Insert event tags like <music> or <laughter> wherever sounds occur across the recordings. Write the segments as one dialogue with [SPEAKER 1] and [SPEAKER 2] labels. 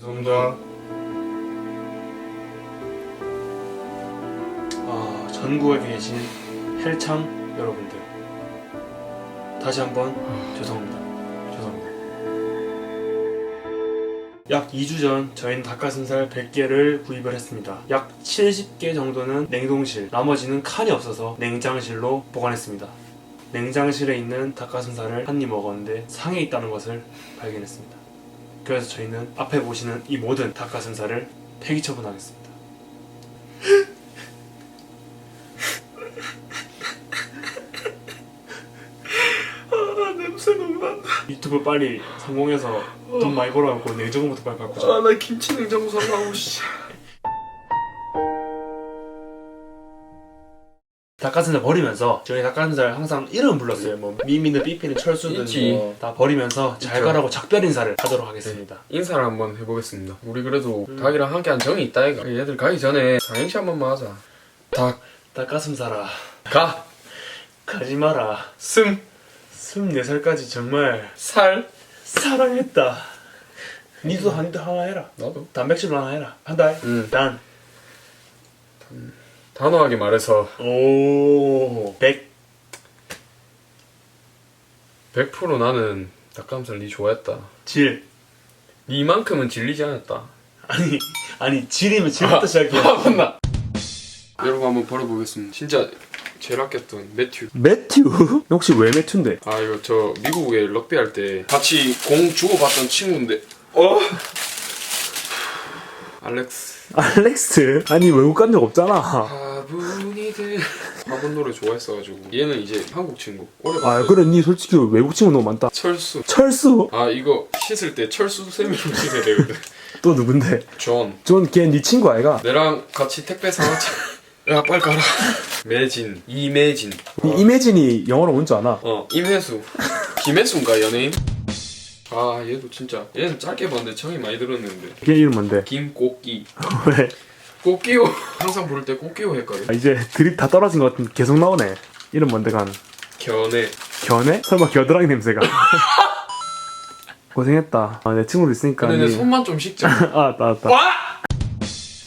[SPEAKER 1] 죄송합니다. 아, 전국에 계신 헬창 여러분들 다시 한번 죄송합니다. 죄송합니다. 약 2주 전 저희는 닭가슴살 100개를 구입을 했습니다. 약 70개 정도는 냉동실, 나머지는 칸이 없어서 냉장실로 보관했습니다. 냉장실에 있는 닭가슴살을 한 입 먹었는데 상해 있다는 것을 발견했습니다. 그래서 저희는 앞에 보시는 이 모든 닭가슴살을 폐기 처분하겠습니다. 아 냄새 너무 난다. 유튜브 빨리 성공해서 돈 많이 벌어갖고 냉장고부터 빨리 바꾸자.
[SPEAKER 2] 아 나 김치 냉장고 살라고 씨.
[SPEAKER 1] 닭가슴살 버리면서 저희 닭가슴살 항상 이름 불렀어요. 뭐 미미는 삐삐는 철수든
[SPEAKER 2] 있지.
[SPEAKER 1] 뭐 다 버리면서 잘
[SPEAKER 2] 있죠.
[SPEAKER 1] 가라고 작별 인사를 하도록 하겠습니다.
[SPEAKER 2] 인사를 한번 해보겠습니다. 우리 그래도
[SPEAKER 1] 음.
[SPEAKER 2] 닭이랑 함께한 정이 있다 이가. 얘들 가기 전에 상행시 한 번만 하자. 닭,
[SPEAKER 1] 닭가슴살아
[SPEAKER 2] 가,
[SPEAKER 1] 가지 마라.
[SPEAKER 2] 슴,
[SPEAKER 1] 24살까지 정말
[SPEAKER 2] 살.
[SPEAKER 1] 사랑했다. 니도 한 하나 해라.
[SPEAKER 2] 나도.
[SPEAKER 1] 단백질로 하나 해라. 한 달.
[SPEAKER 2] 응.
[SPEAKER 1] 단.
[SPEAKER 2] 단 호하게 말해서
[SPEAKER 1] 오. 100.
[SPEAKER 2] 100% 나는 닭가슴살 니 좋아했다.
[SPEAKER 1] 질.
[SPEAKER 2] 니만큼은 질리지 않았다.
[SPEAKER 1] 아니 아니 질이면 질부터 시작이야.
[SPEAKER 2] 아 맞나? 여러분 한번 벌어보겠습니다. 진짜 제일 아꼈던 매튜.
[SPEAKER 1] 매튜? <laughs> 혹시 왜 매튜인데?
[SPEAKER 2] 아 이거 저 미국에 럭비 할 때 같이 공 주고받던 친구인데 어? 알렉스
[SPEAKER 1] 알렉스? 아니 외국 간 적 없잖아.
[SPEAKER 2] 돼 화분 노래 좋아했어가지고. 얘는 이제 한국 친구. 오래
[SPEAKER 1] 아
[SPEAKER 2] 봤어요.
[SPEAKER 1] 그래. 니 솔직히 외국 친구 너무 많다.
[SPEAKER 2] 철수.
[SPEAKER 1] 철수?
[SPEAKER 2] 아 이거 씻을 때 철수 쌤이랑 씻어야 되거든. <laughs>
[SPEAKER 1] 또 누군데?
[SPEAKER 2] 존.
[SPEAKER 1] 존걔네 친구 아이가?
[SPEAKER 2] 내랑 같이 택배 사왔자. <laughs> 야 빨리 가라. 매진. 이매진.
[SPEAKER 1] 이 이매진이 영어로 뭔 줄 아나?
[SPEAKER 2] 어 임혜수. 김혜수인가 연예인? 아 얘도 진짜. 얘는 짧게 봤는데 정이 많이 들었는데.
[SPEAKER 1] 걔 이름 뭔데?
[SPEAKER 2] 김꽃기. <laughs>
[SPEAKER 1] 왜?
[SPEAKER 2] 꽃기호 항상 부를 때 꽃기호 했거든
[SPEAKER 1] 아, 이제 드립 다 떨어진 것 같은 계속 나오네. 이름 뭔데 간?
[SPEAKER 2] 견해
[SPEAKER 1] 견해? 설마 겨드랑이 냄새가? <laughs> 고생했다. 아, 내 친구도 있으니까.
[SPEAKER 2] 근데 내
[SPEAKER 1] 니-
[SPEAKER 2] 손만 좀 씻자 <laughs>
[SPEAKER 1] 아, 알았다.
[SPEAKER 2] 와!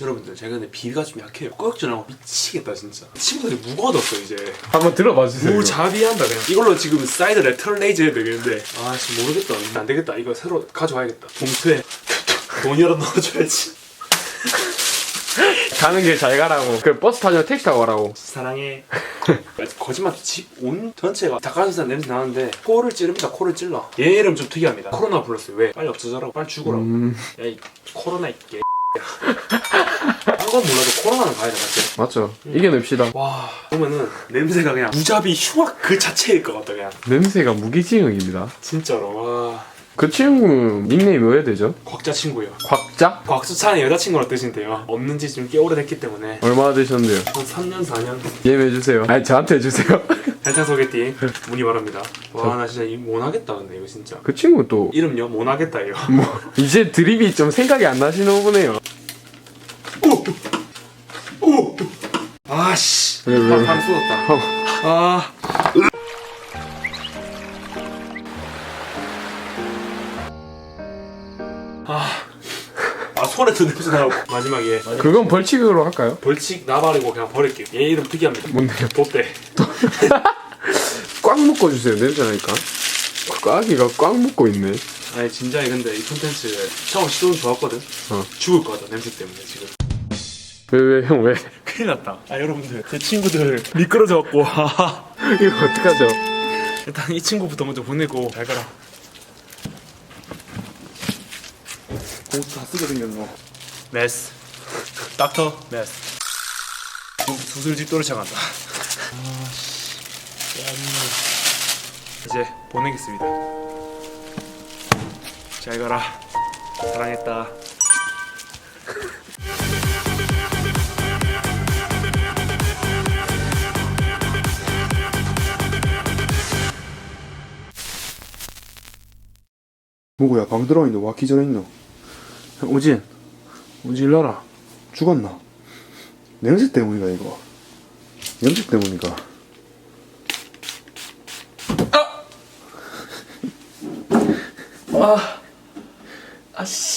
[SPEAKER 1] 여러분들, 제가 근데 비위가 좀 약해요. 꼬역질하고 미치겠다, 진짜. 친구들이 무거워졌어, 이제.
[SPEAKER 2] 한번 들어봐 주세요
[SPEAKER 1] 무자비한다, 그냥. 이걸로 지금 사이드 레터럴 레이즈 해야 되겠는데. 아, 지금 모르겠다. 안 되겠다. 이거 새로 가져와야겠다. 봉투에 돈이라도 넣어줘야지.
[SPEAKER 2] 가는 길 잘 가라고 그 버스 타지 택시 타고 가라고
[SPEAKER 1] 사랑해. <laughs> 거짓말 집 온 전체가 닭가슴살 냄새 나는데 코를 찌릅니다. 코를 찔러. 얘 이름 좀 특이합니다. 코로나 불렀어요. 왜? 빨리 없어져라고. 빨리 죽으라고.
[SPEAKER 2] 음
[SPEAKER 1] 야 이 코로나 있게. 딴건 <laughs> 몰라도 코로나는 가야 돼 맞지?
[SPEAKER 2] 맞죠 이겨냅시다
[SPEAKER 1] 와 보면은 냄새가 그냥 무자비 흉악 그 자체일 것 같다 그냥
[SPEAKER 2] 냄새가 무기징역입니다
[SPEAKER 1] 진짜로 와
[SPEAKER 2] 그 친구는 닉네임이 왜 되죠?
[SPEAKER 1] 곽자 친구예요.
[SPEAKER 2] 곽자?
[SPEAKER 1] 곽수찬의 여자친구라 뜻인데요. 없는 지 지금 꽤 오래됐기 때문에.
[SPEAKER 2] 얼마나 되셨는데요?
[SPEAKER 1] 한 3년 4년?
[SPEAKER 2] 이해해주세요. 아니 저한테 해주세요. <laughs>
[SPEAKER 1] 헬창 소개팅. <laughs> 문의 바랍니다. 와 나 진짜 이 못하겠다 근데 이거 진짜.
[SPEAKER 2] 그 친구 또
[SPEAKER 1] 이름요? 못하겠다 이거. <laughs>
[SPEAKER 2] 뭐 이제 드립이 좀 생각이 안 나시는 보네요.
[SPEAKER 1] 아씨.
[SPEAKER 2] 왜, 왜, 왜?
[SPEAKER 1] 방 쏟았다.
[SPEAKER 2] 어.
[SPEAKER 1] 아 아, 손에도 냄새 나고. 마지막에.
[SPEAKER 2] 그건 벌칙으로 할까요?
[SPEAKER 1] 벌칙 나발이고 그냥 버릴게요. 얘 이름 특이합니다.
[SPEAKER 2] 뭔데요?
[SPEAKER 1] 돛대
[SPEAKER 2] 꽉 묶어주세요 냄새 나니까. 꽉이가 꽉 묶고 있네.
[SPEAKER 1] 아니 진작에 근데 이 콘텐츠 처음 시도는 좋았거든.
[SPEAKER 2] 어.
[SPEAKER 1] 죽을 것 같아 냄새 때문에 지금.
[SPEAKER 2] 왜 왜 형 왜?
[SPEAKER 1] 큰일 났다. 아 여러분들 제 친구들 미끄러져 갖고. <laughs>
[SPEAKER 2] 이거 어떡하죠?
[SPEAKER 1] 일단 이 친구부터 먼저 보내고 잘 가라 공수 다 쓰게 생겼노 메스. 닥터 메스. 수술집 또르쳐간다. 아씨. 이제 보내겠습니다. 잘 가라. 사랑했다.
[SPEAKER 3] 뭐고야? 방 들어있노 와 기절해 있노
[SPEAKER 1] 오진 오진 일러라.
[SPEAKER 3] 죽었나? 냄새 때문이가 이거. 냄새 때문이가
[SPEAKER 1] 아씨